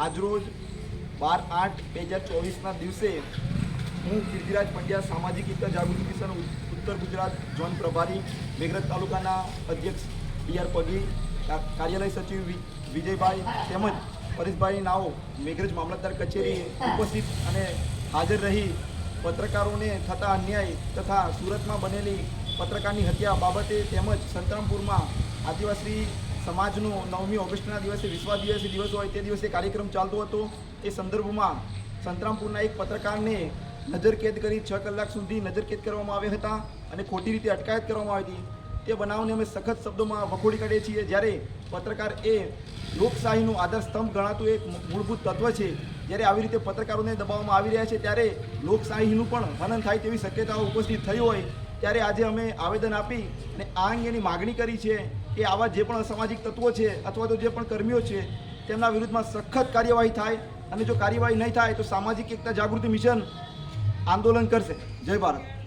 આજરોજ બાર આઠ બે હજાર ચોવીસના દિવસે હું કીર્તિરાજ પંડ્યા સામાજિક એકતા જાગૃતિ મિશન ઉત્તર ગુજરાત ઝોન પ્રભારી મેઘરજ તાલુકાના અધ્યક્ષ ડી આર પગી કાર્યાલય સચિવ વિજયભાઈ તેમજ પરેશભાઈ નાઓ મેઘરજ મામલતદાર કચેરી ઉપસ્થિત અને હાજર રહી પત્રકારોને થતા અન્યાય તથા સુરતમાં બનેલી પત્રકારની હત્યા બાબતે તેમજ સંતરામપુરમાં આદિવાસી સમાજનો નવમી ઓગસ્ટના દિવસે વિશ્વ દિવસે દિવસ હોય તે દિવસે કાર્યક્રમ ચાલતો હતો. એ સંદર્ભમાં સંતરામપુરના એક પત્રકારને નજરકેદ કરી છ કલાક સુધી નજરકેદ કરવામાં આવ્યા હતા અને ખોટી રીતે અટકાયત કરવામાં આવી હતી. તે બનાવને અમે સખત શબ્દોમાં વખોડી કાઢીએ છીએ. જ્યારે પત્રકાર એ લોકશાહીનું આધાર સ્તંભ ગણાતું એક મૂળભૂત તત્વ છે, જ્યારે આવી રીતે પત્રકારોને દબાવવામાં આવી રહ્યા છે, ત્યારે લોકશાહીનું પણ હનન થાય તેવી શક્યતાઓ ઉપસ્થિત થઈ હોય ત્યારે આજે અમે આવેદન આપી અને આ અંગેની માગણી કરી છે કે આવા જે પણ અસામાજિક તત્વો છે અથવા તો જે પણ કર્મીઓ છે, તેમના વિરુદ્ધમાં સખત કાર્યવાહી થાય અને જો કાર્યવાહી નહીં થાય તો સામાજિક એકતા જાગૃતિ મિશન આંદોલન કરશે. જય ભારત.